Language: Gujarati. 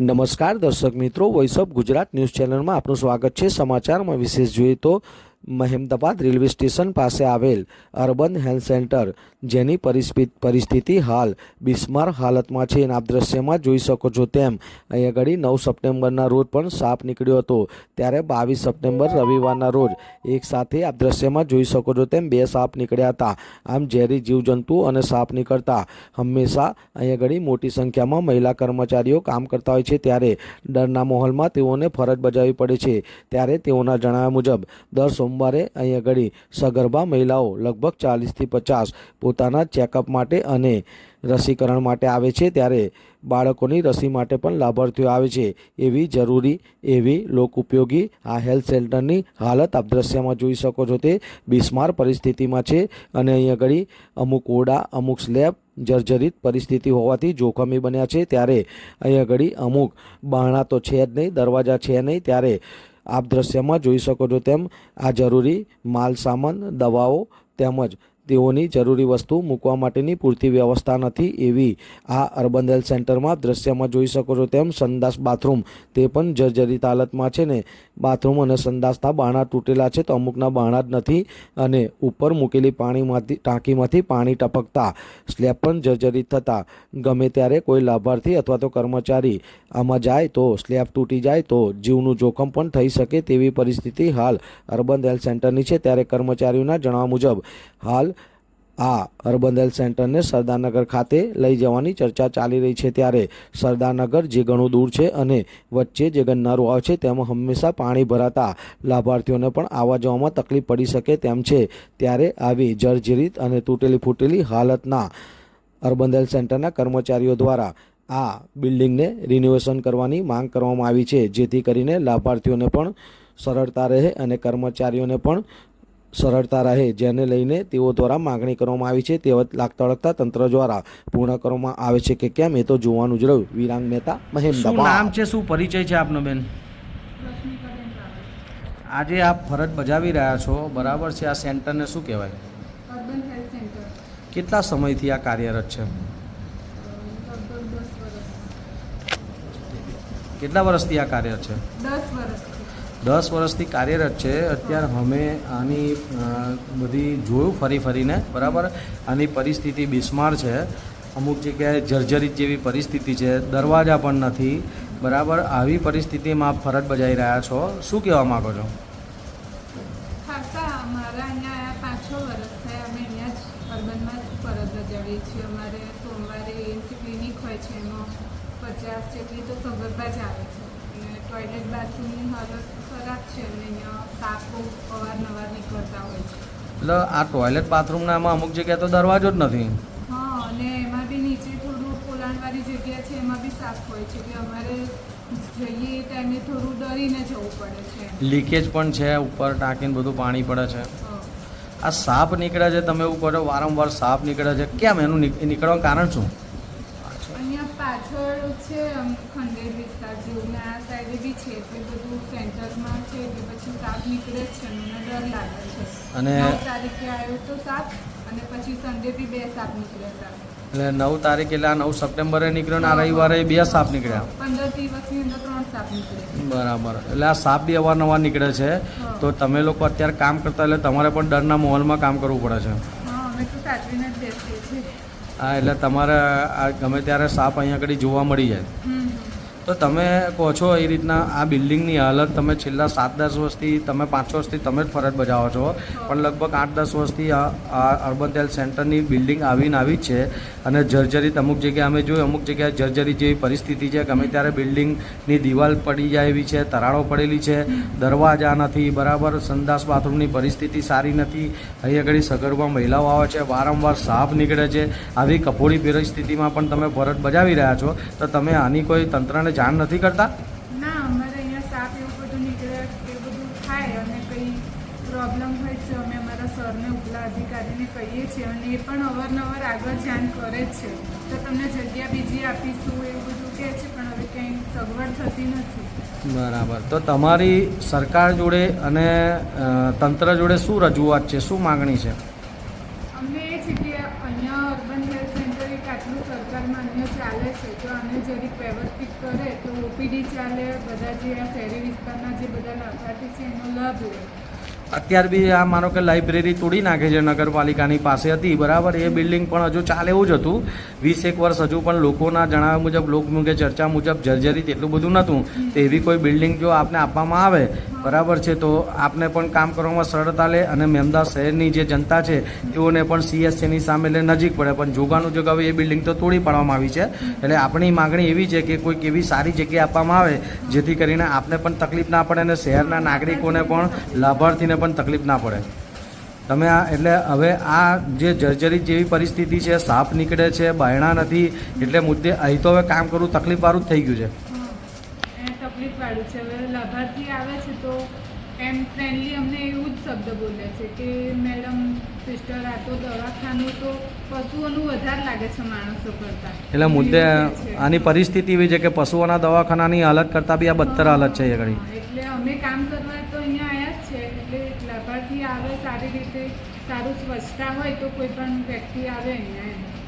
નમસ્કાર દર્શક મિત્રો વોઇસ ઓફ ગુજરાત ન્યૂઝ ચેનલમાં આપનું સ્વાગત છે. સમાચારમાં વિશેષ જોઈએ તો મહેમદાબાદ રેલવે સ્ટેશન પાસે આવેલ અર્બન હેલ્થ સેન્ટર. જેની પરિસ્થિતિ હાલ બિસ્માર હાલતમાં છે અને આપ દ્રશ્યમાં જોઈ શકો છો તેમ અહીંયા આગળ નવ સપ્ટેમ્બરના રોજ પણ સાપ નીકળ્યો હતો. ત્યારે બાવીસ સપ્ટેમ્બર રવિવારના રોજ એક સાથે આપ દ્રશ્યમાં જોઈ શકો છો તેમ બે સાપ નીકળ્યા હતા. આમ ઝેરી જીવજંતુ અને સાપ નીકળતા હંમેશા અહીંયા આગળ મોટી સંખ્યામાં મહિલા કર્મચારીઓ કામ કરતા હોય છે. ત્યારે ડરના માહોલમાં તેઓને ફરજ બજાવવી પડે છે. ત્યારે તેઓના જણાવ્યા મુજબ, દર સોમવારે અહીંયા આગળ સગર્ભા મહિલાઓ લગભગ ચાલીસથી પચાસ પોતાના ચેકઅપ માટે અને રસીકરણ માટે આવે છે. ત્યારે બાળકોની રસી માટે પણ લાભાર્થીઓ આવે છે. એવી જરૂરી, એવી લોક ઉપયોગી આ હેલ્થ સેન્ટરની હાલત આપ દ્રશ્યમાં જોઈ શકો છો તે બિસ્માર પરિસ્થિતિમાં છે અને અહીં આગળ અમુક ઓરડા, અમુક સ્લેબ, જર્જરિત પરિસ્થિતિ હોવાથી જોખમી બન્યા છે. ત્યારે અહીં આગળ અમુક બારણા તો છે જ નહીં, દરવાજા છે નહીં. ત્યારે આપ દ્રશ્યમાં જોઈ શકો છો તેમ આ જરૂરી માલ સામાન દવાઓ તેમજ તેઓની જરૂરી વસ્તુ મૂકવા માટેની પૂરતી વ્યવસ્થા નથી એવી આ અર્બન હેલ્થ સેન્ટરમાં દ્રશ્યમાં જોઈ શકો છો તેમ સંદાસ બાથરૂમ તે પણ જર્જરિત હાલતમાં છે ને બાથરૂમ અને સંદાસના બાણા તૂટેલા છે તો અમુકના બાણા જ નથી અને ઉપર મૂકેલી પાણીમાંથી ટાંકીમાંથી પાણી ટપકતા સ્લેબ પણ જર્જરિત થતાં ગમે ત્યારે કોઈ લાભાર્થી અથવા તો કર્મચારી આમાં જાય તો સ્લેબ તૂટી જાય તો જીવનું જોખમ પણ થઈ શકે તેવી પરિસ્થિતિ હાલ અર્બન હેલ્થ સેન્ટરની છે. ત્યારે કર્મચારીઓના જણાવ્યા મુજબ હાલ આ અર્બન હેલ્થ સેન્ટરને સરદારનગર ખાતે લઈ જવાની ચર્ચા ચાલી રહી છે ત્યારે સરદારનગર જે ઘણું દૂર છે અને વચ્ચે જે ગન્નારું આવે છે તેમાં હંમેશા પાણી ભરાતા લાભાર્થીઓને પણ આવવા જવામાં તકલીફ પડી શકે તેમ છે. ત્યારે આવી જર્જરિત અને તૂટેલી ફૂટેલી હાલતના અર્બન હેલ્થ સેન્ટરના કર્મચારીઓ દ્વારા આ બિલ્ડિંગને રિન્યુએશન કરવાની માંગ કરવામાં આવી છે, જેથી કરીને લાભાર્થીઓને પણ સરળતા રહે અને કર્મચારીઓને પણ સરળતા રહે જેને લઈને તેઓ દ્વારા માગણી કરવામાં આવી છે. તે લાગતા વળગતા તંત્ર દ્વારા પૂર્ણ કરવામાં આવે છે કે કેમ એ તો જોવાનું જ રહ્યું. વિરાંગ મહેતા શું નામ છે શું પરિચય છે આપનો બેન? આજે આપ ફરજ બજાવી રહ્યા છો. બરાબર છે આ સેન્ટરને શું કહેવાય? અર્બન હેલ્થ સેન્ટર કેટલા સમયથી આ કાર્યરત છે? વર્ષ કેટલા વર્ષથી આ કાર્યરત છે? દસ વર્ષથી દસ વર્ષથી કાર્યરત છે. અત્યારે અમે આની બધી જોયું ફરી ફરીને, બરાબર? આની પરિસ્થિતિ બિસ્માર છે. અમુક જગ્યાએ જર્જરિત જેવી પરિસ્થિતિ છે. દરવાજા પણ નથી. બરાબર? આવી પરિસ્થિતિમાં આપ ફરજ બજાવી રહ્યા છો. શું કહેવા માગો છો? પચાસ જેટલી તો સગર્ભા જ આવે છે. ટોયલેટ બાથરૂમની હાલત ખરાબ છે અને અહીંયા સાપ અવારનવાર નીકળતા હોય છે. એટલે આ ટોયલેટ બાથરૂમના એમાં અમુક જગ્યાએ તો દરવાજો જ નથી. હા અને એમાં બી નીચે થોડું પોલાણવાળી જગ્યા છે એમાં બી સાફ હોય છે. કે અમારે જઈએ એ ટાઈમે થોડું ડરીને જવું પડે છે. લીકેજ પણ છે ઉપર ટાંકીને બધું પાણી પડે છે. આ સાપ નીકળે છે તમે એવું કરો વારંવાર સાપ નીકળે છે. કેમ? એનું નીકળવાનું કારણ શું? અહીંયા પાછળ છે ખંડેર વિસ્તાર જેવું. ને આ સાઈડે બી છે એટલે બધું સેન્ટરમાં છે એટલે પછી સાપ નીકળે જ છે મને ડર લાગે છે. અને- નવ તારીખે આવ્યો તો સાપ અને પછી સન્ડે બી બે સાપ નીકળ્યા હતા એટલે નવ તારીખ એટલે આ નવ સપ્ટેમ્બરે નીકળ્યો ને આ રવિવારે બે સાપ નીકળ્યા. પંદર દિવસની અંદર ત્રણ સાપ નીકળ્યા બરાબર. એટલે આ સાપ બી અવારનવાર નીકળે છે. તો તમે લોકો અત્યારે કામ કરતા એટલે તમારે પણ ડરના માહોલમાં કામ કરવું પડે છે. હા અમે તો સાચવીને જ બેસીએ છીએ. હા એટલે તમારે આ ગમે ત્યારે સાપ અહીંયા આગળ જોવા મળી જાય. તો તમે કહો છો એ રીતના આ બિલ્ડિંગની હાલત, તમે છેલ્લા સાત દસ વર્ષથી, તમે પાંચ વર્ષથી તમે જ ફરજ બજાવો છો. પણ લગભગ આઠ દસ વર્ષથી આ અર્બન હેલ્થ સેન્ટરની બિલ્ડિંગ આવીને આવી જ છે. અને જર્જરિત અમુક જગ્યાએ અમે જોયું, અમુક જગ્યાએ જર્જરિત જેવી પરિસ્થિતિ છે ગમે ત્યારે બિલ્ડિંગની દિવાલ પડી જાય એવી છે, તરાળો પડેલી છે, દરવાજા નથી, બરાબર, સંદાસ બાથરૂમની પરિસ્થિતિ સારી નથી. અહીં આગળ સગર્ભા મહિલાઓ આવે છે, વારંવાર સાપ નીકળે છે. આવી કફોડી પરિસ્થિતિમાં પણ તમે ફરજ બજાવી રહ્યા છો. તો તમે આની કોઈ તંત્રને જાણ નથી કરતા? ના અમારે અહીંયા સાપ એવું બધું નીકળે એ બધું થાય અને કંઈ પ્રોબ્લેમ હોય છે અમે અમારા સરને ઉપલા અધિકારીને કહીએ છીએ અને એ પણ અવારનવાર આગળ જાણ કરે છે. તો તમને જગ્યા બીજી આપીશું એવું બધું કહે છે પણ હવે કંઈ સગવડ થતી નથી. બરાબર. તો તમારી સરકાર જોડે અને તંત્ર જોડે શું રજૂઆત છે? શું માગણી છે? અમને એ છે કે અહીંયા અર્બન હેલ્થ સેન્ટર એક આટલું સરકારમાં અહીંયા ચાલે છે તો આને જરીક વ્યવસ્થિત કરે તો ઓપીડી ચાલે, બધા જે આ શહેરી વિસ્તારના જે બધા લાભાર્થી છે, એનો લાભ લે. અત્યાર બી આ માનો કે લાઇબ્રેરી તોડી નાખે છે નગરપાલિકાની પાસે હતી. બરાબર, એ બિલ્ડિંગ પણ હજુ ચાલે એવું જ હતું. વીસ એક વર્ષ હજુ પણ લોકોના જણાવ્યા મુજબ લોકમુખે ચર્ચા મુજબ જર્જરિત એટલું બધું નહોતું. તો એવી કોઈ બિલ્ડિંગ જો આપને આપવામાં આવે, બરાબર છે, તો આપને પણ કામ કરવામાં સરળતા લે અને મેમદાસ શહેરની જે જનતા છે, તેઓને પણ સીએસસીની સામે લે નજીક પડે. પણ જોગાનું જોગ હવે એ બિલ્ડિંગ તો તોડી પાડવામાં આવી છે. એટલે આપણી માગણી એવી છે કે કોઈક એવી સારી જગ્યાએ આપવામાં આવે, જેથી કરીને આપને પણ તકલીફ ના પડે અને શહેરના નાગરિકોને પણ લાભાર્થીને પણ તકલીફ ના પડે. તમે આ એટલે હવે આ જે જર્જરિત જેવી પરિસ્થિતિ છે સાપ નીકળે છે બાયણા નથી એટલે મુદ્દે અહીં તો હવે કામ કરવું તકલીફવાળું જ થઈ ગયું છે. એ છે. હવે લાભાર્થી આવે છે તો એમ ફ્રેન્ડલી અમને એવું જ શબ્દ બોલે છે કે મેડમ સિસ્ટર આ તો દવાખાનું તો પશુઓનું વધારે લાગે છે માણસો કરતાં. એટલે મુદ્દે. આની પરિસ્થિતિ એવી છે કે પશુઓના દવાખાનાની હાલત કરતાં બી આ બદતર હાલત છે એ ઘડી. એટલે અમે કામ કરવા તો અહીંયા આવ્યા જ છે એટલે લાભાર્થી આવે સારી રીતે સારું સ્વચ્છતા હોય તો કોઈ પણ વ્યક્તિ આવે અહીંયા